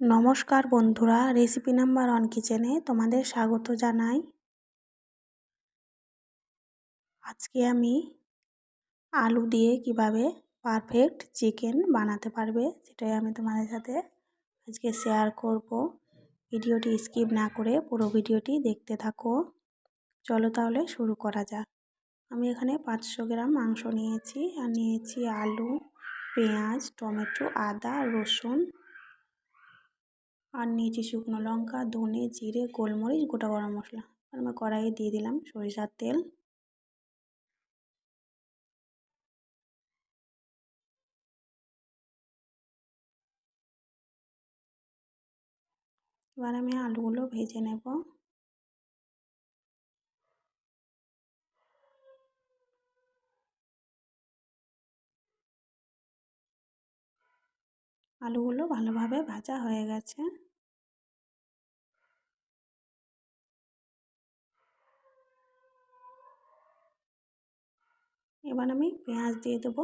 নমস্কার বন্ধুরা recipe number one কিচেনে তোমাদের স্বাগত জানাই। আজকে আমি আলু দিয়ে কীভাবে পারফেক্ট চিকেন বানাতে পারবে সেটাই আমি তোমাদের সাথে আজকে শেয়ার করব। ভিডিওটি স্কিপ না করে পুরো ভিডিওটি দেখতে থাকো। চলো তাহলে শুরু করা যাক। আমি এখানে পাঁচশো গ্রাম মাংস নিয়েছি, আর নিয়েছি আলু, পেঁয়াজ, টমেটো, আদা, রসুন আর নিয়েছি শুকনো লঙ্কা, ধনে, জিরে, গোলমরিচ, গোটা গরম মশলা। আমি কড়াইয়ে দিয়ে দিলাম সরিষার তেল। এবার আমি আলুগুলো ভেজে নেব। আলুগুলো ভালোভাবে ভাজা হয়ে গেছে। এবার আমি পেঁয়াজ দিয়ে দেবো।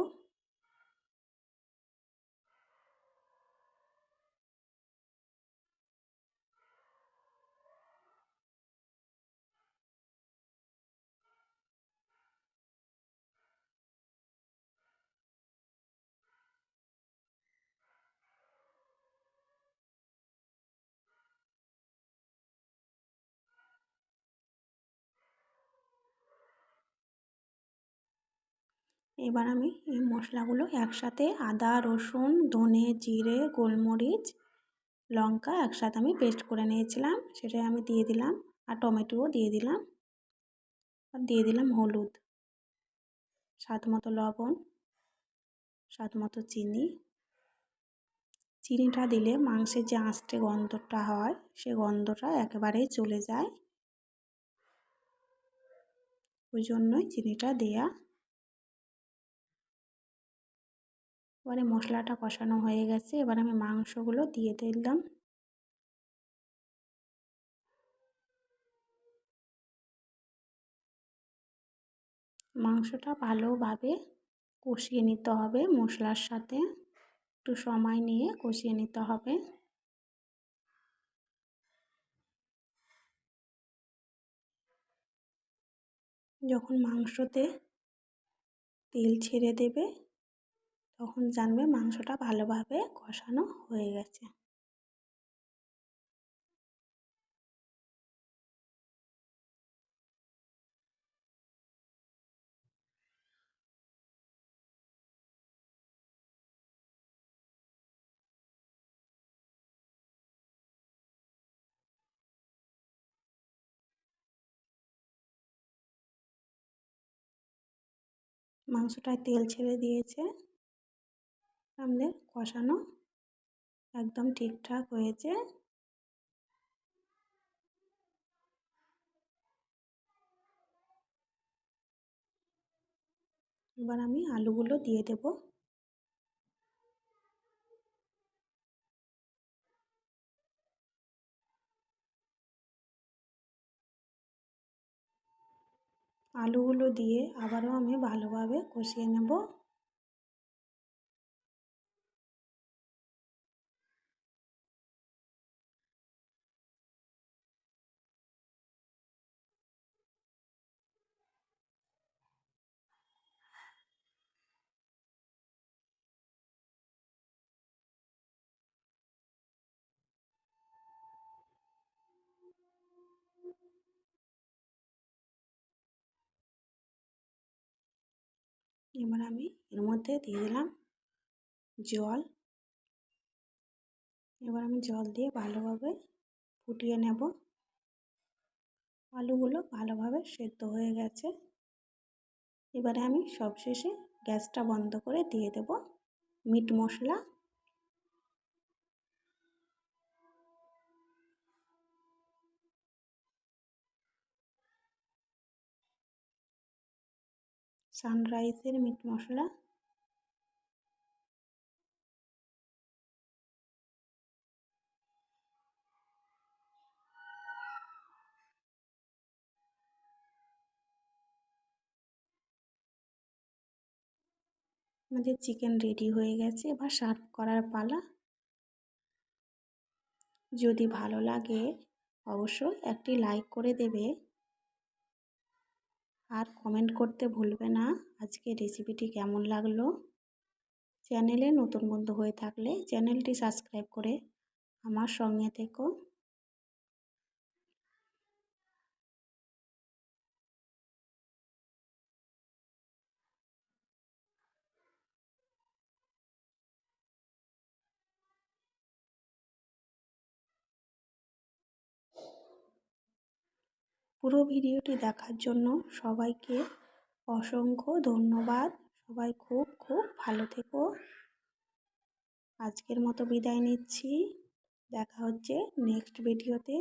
এবার আমি এই মশলাগুলো একসাথে আদা, রসুন, ধনে, জিরে, গোলমরিচ, লঙ্কা একসাথে আমি পেস্ট করে নিয়েছিলাম। সেটাই আমি দিয়ে দিলাম আর টমেটোও দিয়ে দিলাম। আর দিয়ে দিলাম হলুদ, স্বাদ মতো লবণ, স্বাদ মতো চিনি। চিনিটা দিলে মাংসের যে আঁচটে গন্ধটা হয়, সে গন্ধটা একেবারেই চলে যায়। ওই জন্যই চিনিটা দেয়া এবারে মশলাটা কষানো হয়ে গেছে, এবার আমি মাংসগুলো দিয়ে দিলাম। মাংসটা ভালোভাবে কষিয়ে নিতে হবে মশলার সাথে। একটু সময় নিয়ে কষিয়ে নিতে হবে। যখন মাংসতে তেল ছেড়ে দেবে তখন জানবে মাংসটা ভালোভাবে কষানো হয়ে গেছে। মাংসটায় তেল ছেড়ে দিয়েছে। আমাদের কষানো একদম ঠিকঠাক হয়েছে। এবার আমি আলুগুলো দিয়ে দেব। আলুগুলো দিয়ে আবারও আমি ভালোভাবে কষিয়ে নেব। এবার আমি এর মধ্যে দিয়ে দিলাম জল। এবার আমি জল দিয়ে ভালোভাবে ফুটিয়ে নেব। আলুগুলো ভালোভাবে সেদ্ধ হয়ে গেছে। এবারে আমি সবশেষে গ্যাসটা বন্ধ করে দিয়ে দেব। মিট মশলা সানরাইসের মিট মশলা? আমাদের চিকেন রেডি হয়ে গেছে, এবার সার্ভ করার পালা। যদি ভালো লাগে, অবশ্যই একটি লাইক করে দেবে। আর কমেন্ট করতে ভুলবে না। আজকে রেসিপিটি কেমন লাগল? চ্যানেলে নতুন বন্ধু হয়ে থাকলে চ্যানেলটি সাবস্ক্রাইব করে আমার সঙ্গে থেকো। পুরো ভিডিওটি দেখার জন্য সবাইকে অসংখ্য ধন্যবাদ। সবাই খুব খুব ভালো থেকো। আজকের মতো বিদায় নিচ্ছি। দেখা হচ্ছে নেক্সট ভিডিওতে